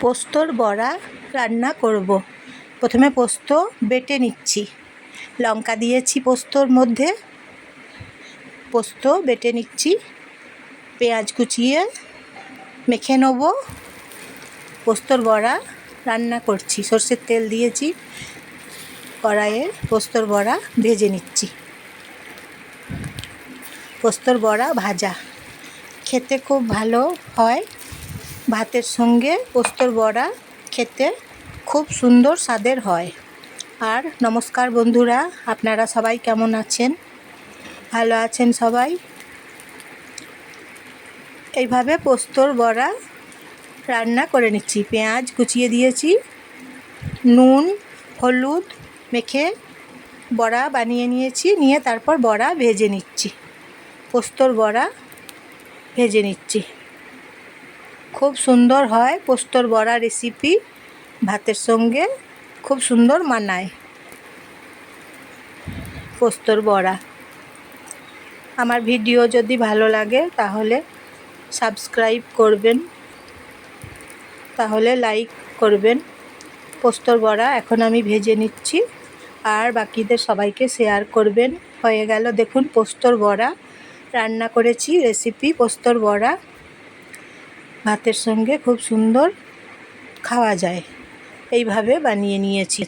পোস্তর বড়া রান্না করব। প্রথমে পোস্ত বেটে নিচ্ছি। লঙ্কা দিয়েছি পোস্তর মধ্যে। পোস্ত বেটে নিচ্ছি। পেঁয়াজ কুচিয়ে মেখে নেব। পোস্তর বড়া রান্না করছি। সর্ষের তেল দিয়েছি। কড়াইয়ে পোস্তর বড়া ভেজে নিচ্ছি। পোস্তর বড়া ভাজা। খেতে খুব ভালো হয়। ভাতের সঙ্গে পোস্তর বড়া খেতে খুব সুন্দর স্বাদের হয়। আর নমস্কার বন্ধুরা, আপনারা সবাই কেমন আছেন? ভালো আছেন সবাই? এইভাবে পোস্তর বড়া রান্না করে নিচ্ছি। পেঁয়াজ কুচিয়ে দিয়েছি, নুন, হলুদ মেখে বড়া বানিয়ে নিয়েছি, নিয়ে তারপর বড়া ভেজে নিচ্ছি। পোস্তর বড়া ভেজে নিচ্ছি। খুব সুন্দর হয় পোস্তর বড়া রেসিপি ভাতের সঙ্গে, খুব সুন্দর মানায় পোস্তর বড়া। আমার ভিডিও যদি ভালো লাগে তাহলে সাবস্ক্রাইব করবেন, তাহলে লাইক করবেন। পোস্তর বড়া এখন আমি ভেজে নিচ্ছি আর বাকিদের সবাইকে শেয়ার করবেন। হয়ে গেল দেখুন পোস্তর বড়া, রান্না করেছি রেসিপি পোস্তর বড়া। ভাতের সঙ্গে খুব সুন্দর খাওয়া যায়। এইভাবে বানিয়ে নিয়েছি।